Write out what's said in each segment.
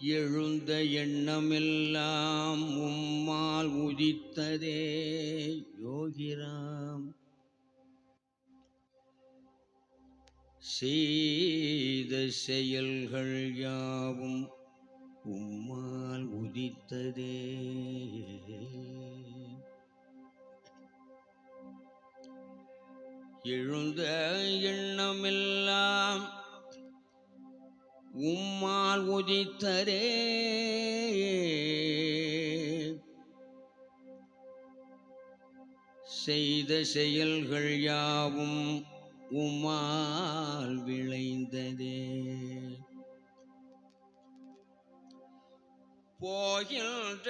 எழுந்த எண்ணமெல்லாம் உம்மால் உதித்ததே யோகிராம். செய்த செயல்கள் யாவும் உம்மால் உதித்ததே. எழுந்த எண்ணமெல்லாம் உம்மால் உதித்தரே செய்த செயல்கள் யாவும் உமால் விளைந்ததே. போகின்ற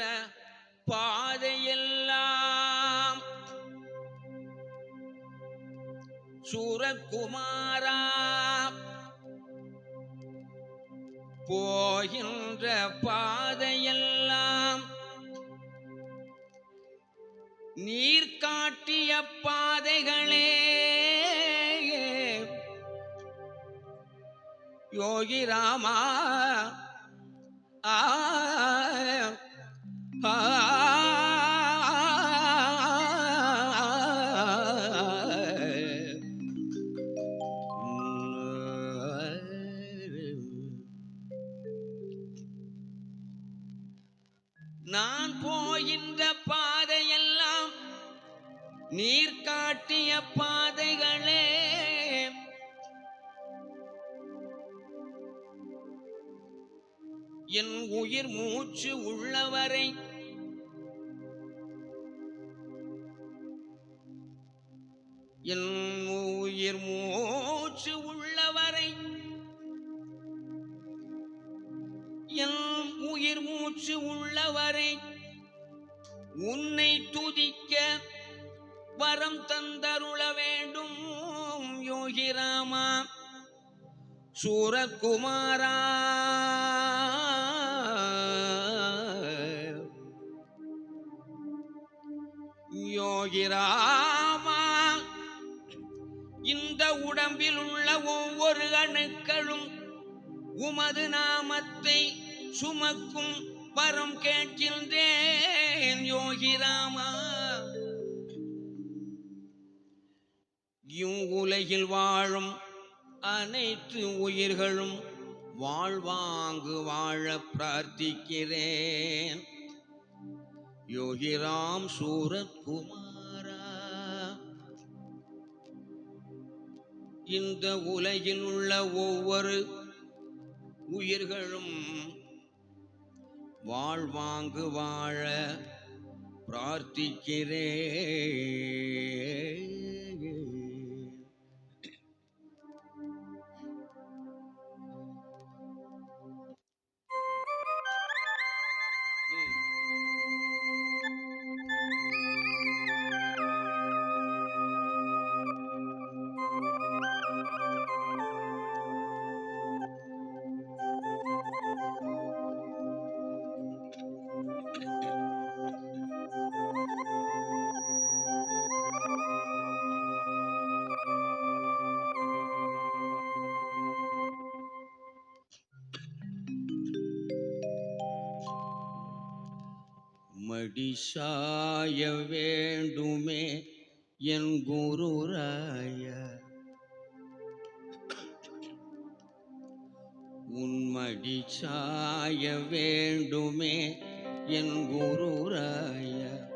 பாதையெல்லாம் சூரக்குமாரா போகின்ற பாதையெல்லாம் நீர் காட்டிய பாதைகளே. யோகி ராமா ஆ ஆ நான் போகின்ற பாதையெல்லாம் நீர் காட்டிய பாதைகளே. என் உயிர் மூச்சு உள்ளவரை என் உயிர் மூச்சு உள்ள உயிர் மூச்சு உள்ளவரை உன்னை துதிக்க வரம் தந்தருள வேண்டும் யோகிராமா சூரத்குமாரா யோகிராமா இந்த உடம்பில் உள்ள ஒவ்வொரு அணுக்களும் உமது நாமத்தை சுமக்கும் வரம் கேட்கின்றேன் யோகிராமா இவ்வுலகில் வாழும் அனைத்து உயிர்களும் வாழ்வாங்கு வாழ பிரார்த்திக்கிறேன். யோகிராம் சூரத்குமாரா இந்த உலகில் உள்ள ஒவ்வொரு உயிர்களும் வாழ்வாங்கு வாழ பிரார்த்திக்கிறேன். அடிசாய வேண்டுமே என் குருராய. உன்மடி சாய வேண்டுமே என் குருராய.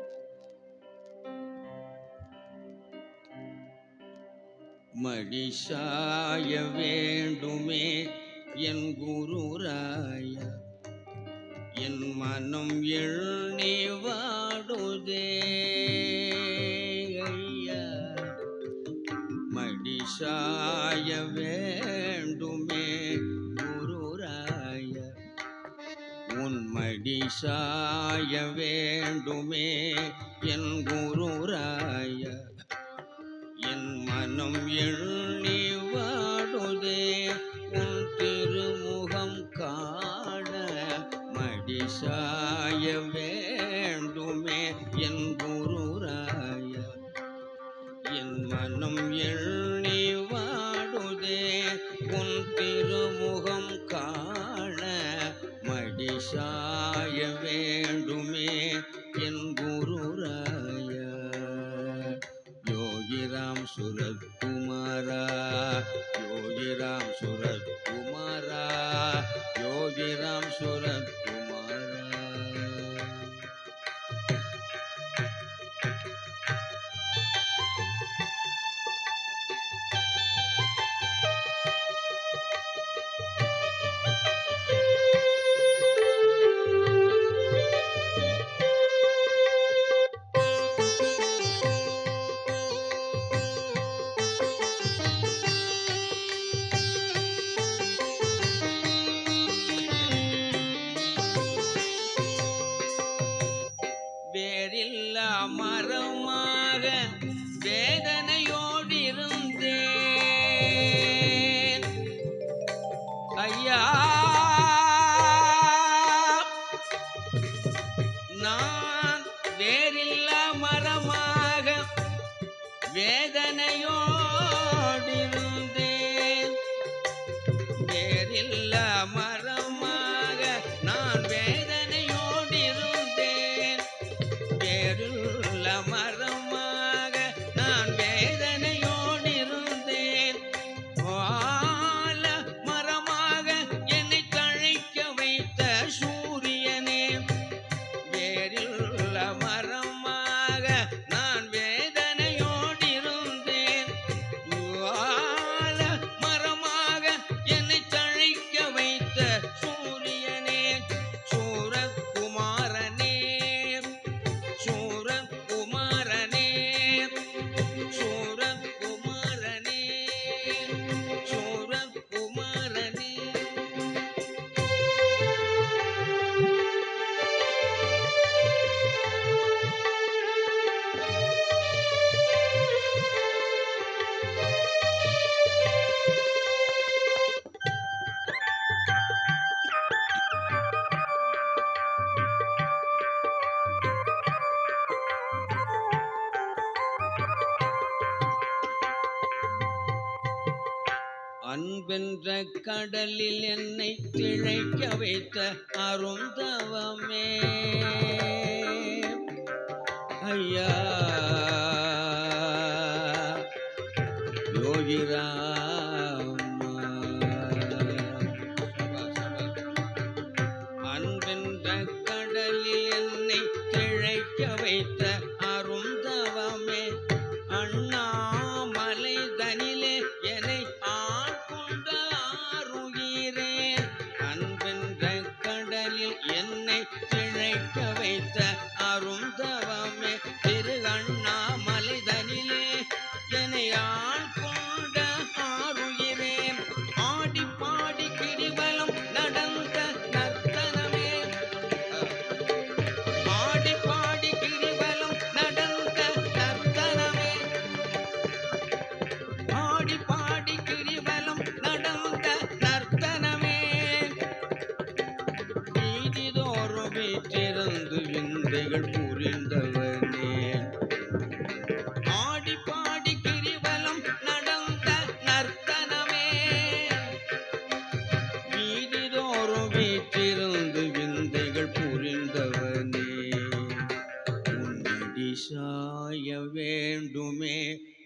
மடி சாய வேண்டுமே என் குருராய. என் மனம் எண்ணி வாடுதே. ஐயா மடிசாய வேண்டுமே குருராய. உன் மடிசாய வேண்டுமே என் சாய வேண்டுமே என் குருராய. என் மனம் எண்ணி வாடுதே உன் திருமுகம் காண. மடிசாய வேண்டுமே என் குருராய. யோகிராம் சுரத்குமாரா யோகிராம் சுரத் yeah வென்ற கடலில் என்னை திழைக்க வைத்த அருந்தவமே. ஐயா.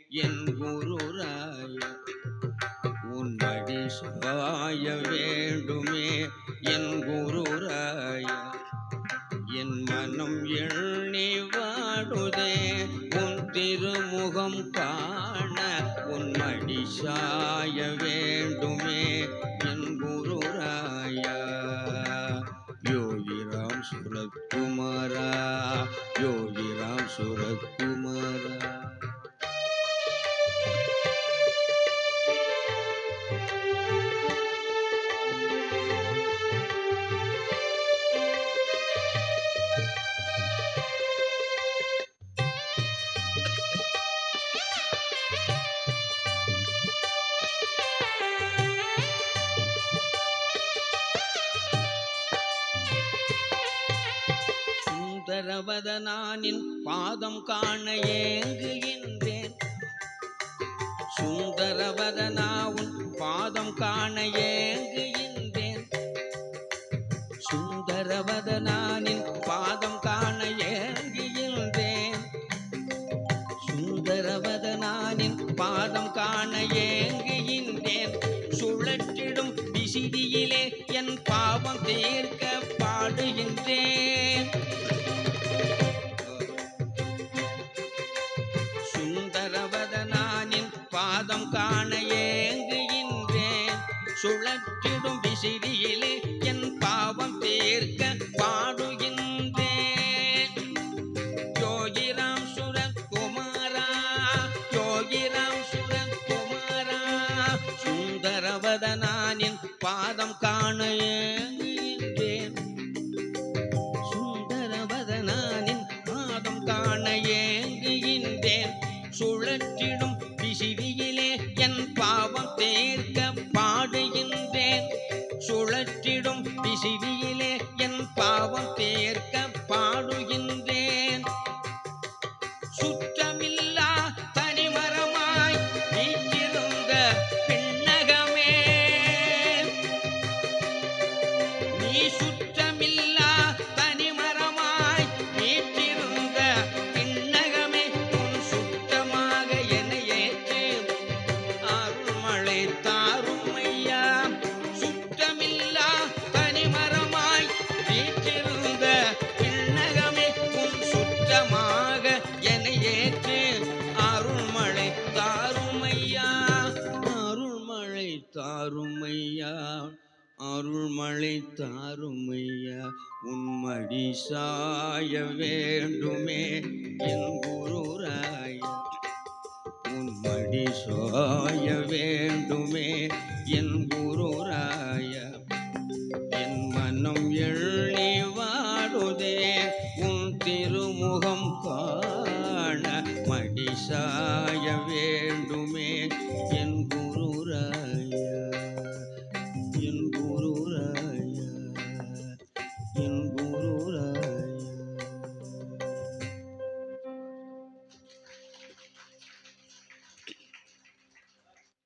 என் குருராய் சுந்தரவதனானின் பாதம் காண ஏங்குகின்றேன். சுந்தரவதனாவுன் பாதம் காண ஏங்குகின்றேன். சுந்தரவதனானின் பாதம் காண ஏங்குகின்றேன். சுந்தரவதனானின் பாதம் காண ஏங்குகின்றேன். சுழற்றிடும் விசிறியிலே என் பாவம் தேர் காண ஏங்குகின்றேன் சுழற்றிடும் விசிறியிலே என் பாவம் தீர்க்க பாடுகின்றேன். யோகிராம் சுரத் குமாரா யோகிராம் சுரத் குமாரா சுந்தரவதனானின் பாதம் காண ஏங்குகின்றேன். சுந்தரவதனானின் பாதம் காண ஏ ஈசுற்ற அருள்மழை தாருமையா உன்மடி சாய வேண்டுமே என் குருராய. உன்மடி சாய வேண்டுமே